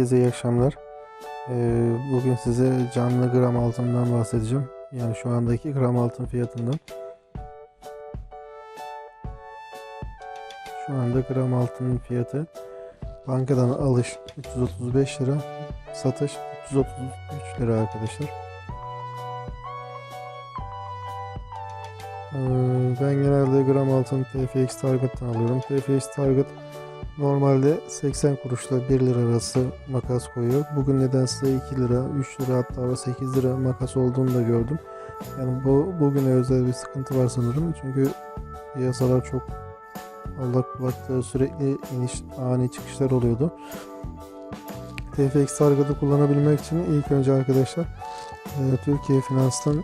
Herkese iyi akşamlar. Ee, bugün size canlı gram altından bahsedeceğim. Yani şu andaki gram altın fiyatından. Şu anda gram altının fiyatı bankadan alış 335 lira, satış 333 lira arkadaşlar. Ee, ben genelde gram altın TFX Target'tan alıyorum. TFX Target Normalde 80 kuruşla 1 lira arası makas koyuyor. Bugün nedense 2 lira, 3 lira hatta 8 lira makas olduğunu da gördüm. Yani bu bugüne özel bir sıkıntı var sanırım. Çünkü piyasalar çok allak bullak sürekli iniş ani çıkışlar oluyordu. TFX Target'ı kullanabilmek için ilk önce arkadaşlar e, Türkiye Finans'tan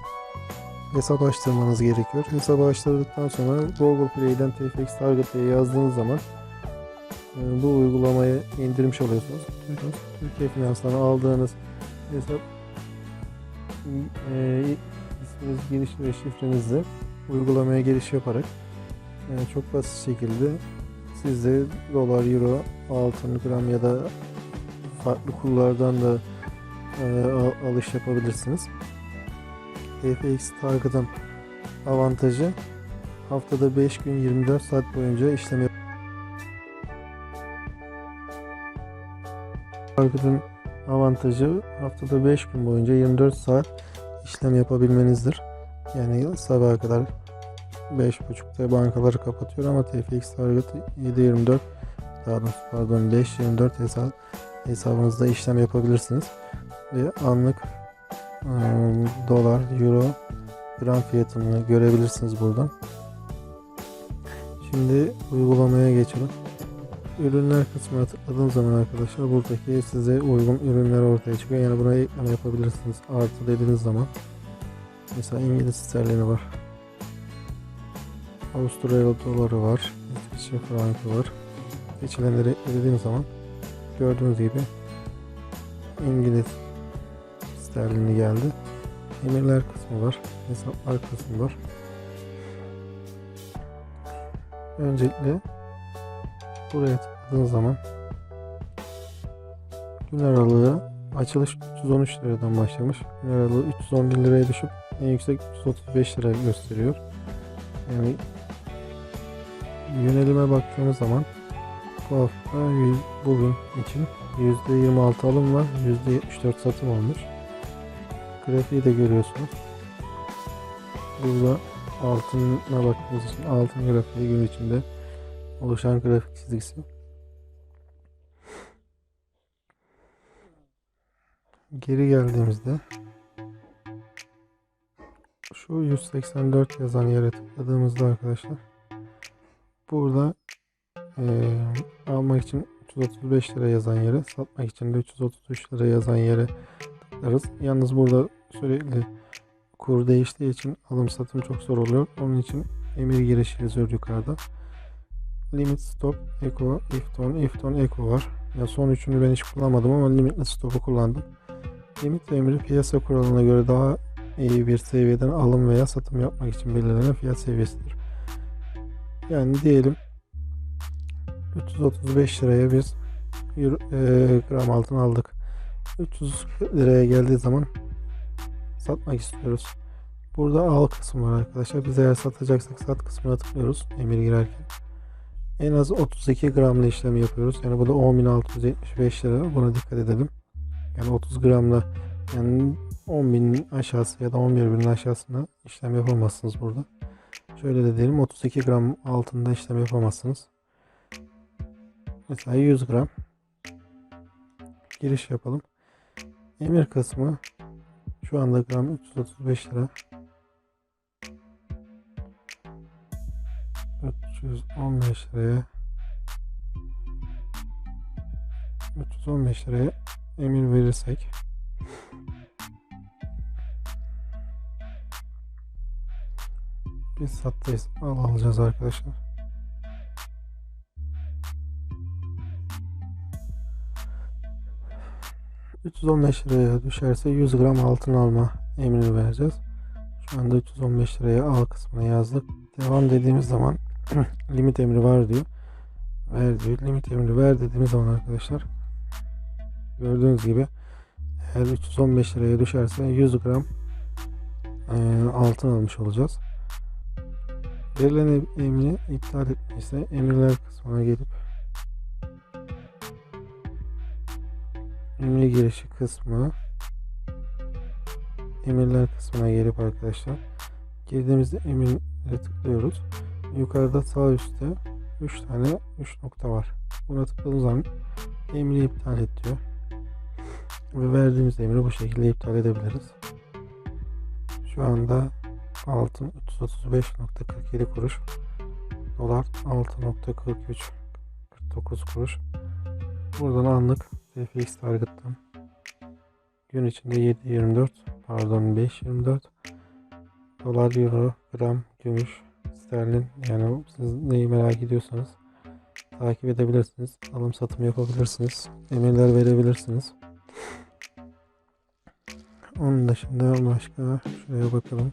hesap açtırmanız gerekiyor. Hesabı açtırdıktan sonra Google Play'den TFX Target yazdığınız zaman bu uygulamayı indirmiş oluyorsunuz. Türkiye Finans'tan aldığınız hesap e, isminiz, giriş ve şifrenizle uygulamaya giriş yaparak e, çok basit şekilde siz de dolar, euro, altın, gram ya da farklı kurlardan da e, al- alış yapabilirsiniz. FX Target'ın avantajı haftada 5 gün 24 saat boyunca işlem Target'ın avantajı haftada 5 gün boyunca 24 saat işlem yapabilmenizdir. Yani sabaha kadar 5.30'da bankaları kapatıyor ama TFX Target 7.24 daha doğrusu pardon 5.24 hesap hesabınızda işlem yapabilirsiniz. Ve anlık ıı, dolar, euro, gram fiyatını görebilirsiniz buradan. Şimdi uygulamaya geçelim. Ürünler kısmına tıkladığım zaman arkadaşlar buradaki size uygun ürünler ortaya çıkıyor. Yani buna ekleme yapabilirsiniz. Artı dediğiniz zaman. Mesela İngiliz sterlini var. Avustralya doları var. İsviçre frankı var. Seçilenleri eklediğim zaman gördüğünüz gibi İngiliz sterlini geldi. Emirler kısmı var. Hesaplar kısmı var. Öncelikle buraya tıkladığınız zaman gün aralığı açılış 313 liradan başlamış. Gün aralığı 311 liraya düşüp en yüksek 335 lira gösteriyor. Yani yönelime baktığımız zaman bu hafta bugün için %26 alım var. %74 satım olmuş. Grafiği de görüyorsunuz. Burada altına baktığımız için altın grafiği gün içinde oluşan grafik çizgisi. Geri geldiğimizde şu 184 yazan yere tıkladığımızda arkadaşlar burada eee, almak için 335 lira yazan yere satmak için de 333 lira yazan yere tıklarız. Yalnız burada sürekli kur değiştiği için alım satım çok zor oluyor. Onun için emir girişi yazıyor yukarıda. Limit stop, echo, if tone, if tone, echo var. Ya son üçünü ben hiç kullanmadım ama limitli stop'u kullandım. Limit emri piyasa kuralına göre daha iyi bir seviyeden alım veya satım yapmak için belirlenen fiyat seviyesidir. Yani diyelim 335 liraya biz e, gram altın aldık. 340 liraya geldiği zaman satmak istiyoruz. Burada al kısmı var arkadaşlar. Biz eğer satacaksak sat kısmına tıklıyoruz emir girerken. En az 32 gramla işlem yapıyoruz. Yani bu da 10.675 lira. Buna dikkat edelim. Yani 30 gramla yani 10.000 aşağısı ya da 11.000 aşağısına işlem yapamazsınız burada. Şöyle de diyelim 32 gram altında işlem yapamazsınız. Mesela 100 gram giriş yapalım. Emir kısmı şu anda gram 335 lira. 315 liraya 315 liraya emir verirsek biz sattayız. Al alacağız arkadaşlar. ...315 liraya düşerse 100 gram altın alma emrini vereceğiz. Şu anda 315 liraya al kısmına yazdık. Devam dediğimiz zaman limit emri var diyor. Ver diyor. Limit emri ver dediğimiz zaman arkadaşlar Gördüğünüz gibi eğer 315 liraya düşerse 100 gram e, altın almış olacağız. Verilen em- emri iptal etmişse emirler kısmına gelip emir girişi kısmı emirler kısmına gelip arkadaşlar girdiğimizde emirle tıklıyoruz. Yukarıda sağ üstte 3 tane 3 nokta var. Buna tıkladığımız zaman emri iptal et diyor. Ve verdiğimiz emri bu şekilde iptal edebiliriz. Şu anda altın 335.47 kuruş. Dolar 6.43 49 kuruş. Buradan anlık FX Target'tan gün içinde 7.24 pardon 5.24 dolar euro gram gümüş sterlin yani siz neyi merak ediyorsanız takip edebilirsiniz. Alım satım yapabilirsiniz. Emirler verebilirsiniz. Onun dışında başka şuraya bakalım.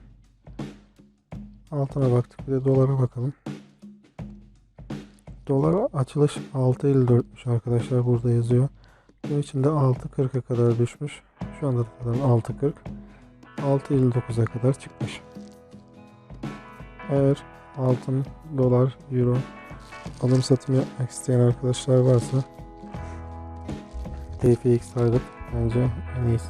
Altına baktık bir de dolara bakalım. Dolar açılış 6.54'müş arkadaşlar burada yazıyor. Gün içinde 6.40'a kadar düşmüş. Şu anda zaten 6.40. 6.59'a kadar çıkmış. Eğer altın, dolar, euro alım satım yapmak isteyen arkadaşlar varsa TFX Target bence en iyisi.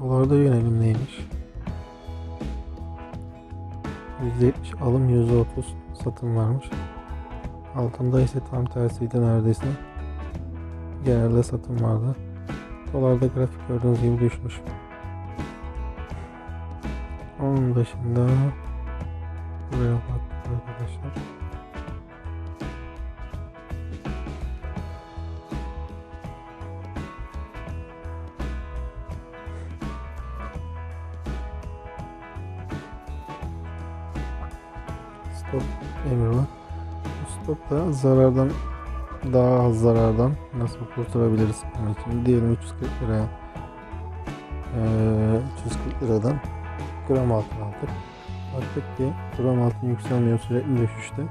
Dolarda yönelim neymiş? %70 alım %30 satım varmış. Altında ise tam tersiydi neredeyse. Genelde satım vardı. Dolarda grafik gördüğünüz gibi düşmüş. Onun dışında buraya baktık arkadaşlar. Stop emri var. Stop da zarardan daha az zarardan nasıl kurtarabiliriz bunun için diyelim 340 liraya eee, 340 liradan gram altın aldık. Baktık ki gram altın yükselmiyor sürekli düşüşte.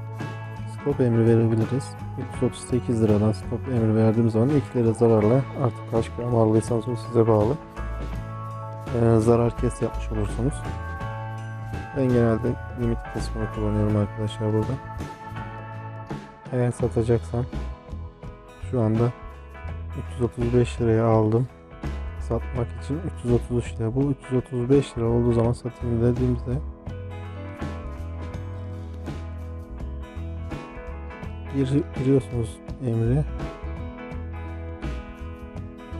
Stop emri verebiliriz. 338 liradan stop emri verdiğim zaman 2 lira zararla artık kaç gram aldıysanız o size bağlı. Eee, zarar kes yapmış olursunuz. Ben genelde limit kısmını kullanıyorum arkadaşlar burada. Eğer satacaksam şu anda 335 liraya aldım. Satmak için 333 lira. Bu 335 lira olduğu zaman satayım dediğimizde gir, giriyorsunuz emri.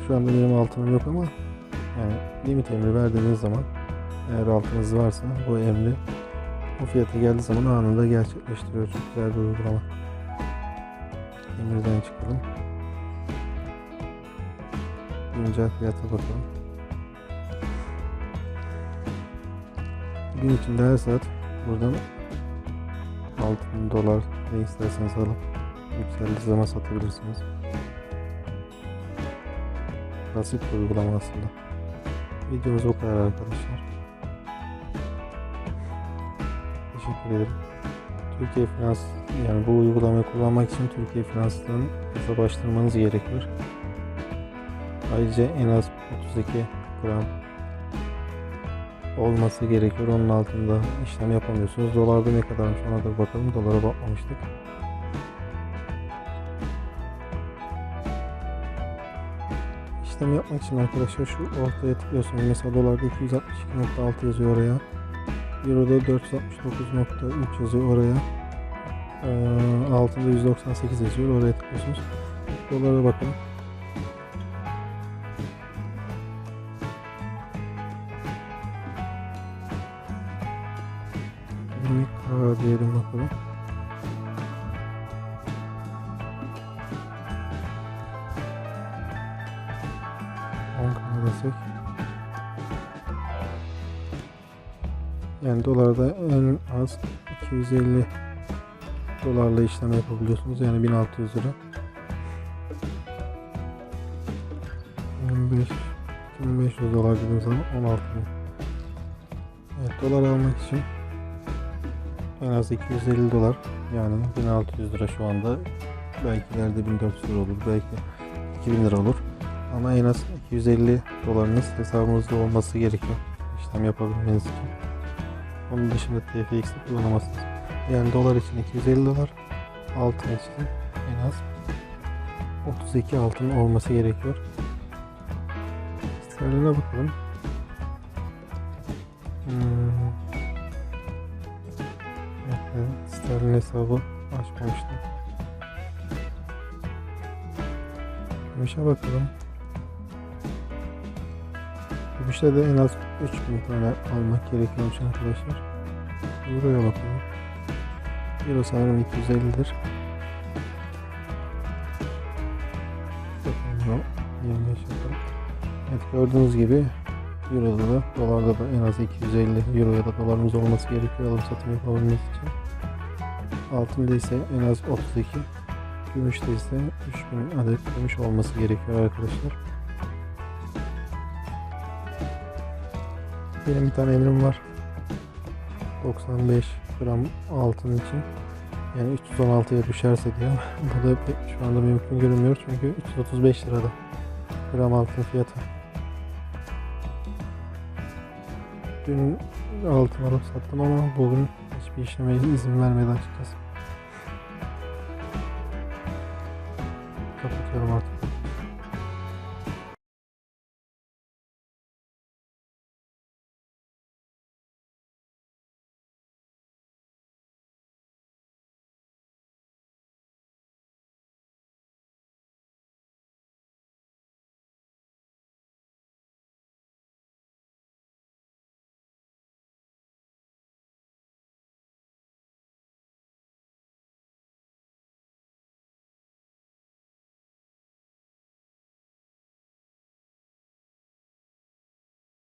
Şu anda benim altınım yok ama yani limit emri verdiğiniz zaman eğer altınız varsa bu emri o fiyata geldiği zaman anında gerçekleştiriyor. Çok güzel bir uygulama. Emirden çıkalım. Güncel fiyata bakalım. Gün içinde her saat buradan altın, dolar ne isterseniz alıp yükseldiği zaman satabilirsiniz. Basit bir uygulama aslında. Videomuz o kadar arkadaşlar. Teşekkür ederim. Türkiye Finans yani bu uygulamayı kullanmak için Türkiye Finans'tan hesaplaştırmanız gerekiyor. Ayrıca en az 32 gram olması gerekiyor. Onun altında işlem yapamıyorsunuz. Dolarda ne kadarmış ona da bakalım. Dolara bakmamıştık. İşlem yapmak için arkadaşlar şu ortaya tıklıyorsunuz. Mesela dolarda 262.6 yazıyor oraya. Euro'da 469.3 yazıyor oraya. Ee, altında 198 yazıyor. Oraya tıklıyorsunuz. Dolara bakın. K diyelim bakalım. Ankara desek. Yani dolarda en az 250 dolarla işlem yapabiliyorsunuz. Yani 1600 lira. 25 2500 dolar dediğim zaman 16 bin. Evet dolar almak için en az 250 dolar Yani 1600 lira şu anda. Belki ileride 1400 lira olur. Belki 2000 lira olur. Ama en az 250 dolarınız hesabınızda olması gerekiyor. işlem yapabilmeniz için. Onun dışında TFX'i kullanamazsınız. Yani dolar için 250 dolar. Altın için en az 32 altın olması gerekiyor. Sterline bakalım. Hmm. Evet, sterlin hesabı açmamıştım. Gümüşe bakalım. Gümüşte de en az 3000 tane almak gerekiyormuş arkadaşlar. Euro'ya bakalım. Euro sanırım 250'dir. Bakalım Euro 25 yapalım. Evet gördüğünüz gibi Euro'da da dolarda da en az 250 Euro ya da dolarımız olması gerekiyor alım satım yapabilmemiz için. Altında ise en az 32 Gümüşte ise 3000 adet gümüş olması gerekiyor arkadaşlar. Benim bir tane emrim var. 95 gram altın için. Yani 316'ya düşerse diyor. Bu da şu anda mümkün görünmüyor çünkü 335 lirada gram altın fiyatı. Dün altın alıp sattım ama bugün hiçbir işleme izin vermedi açıkçası. Kapatıyorum artık.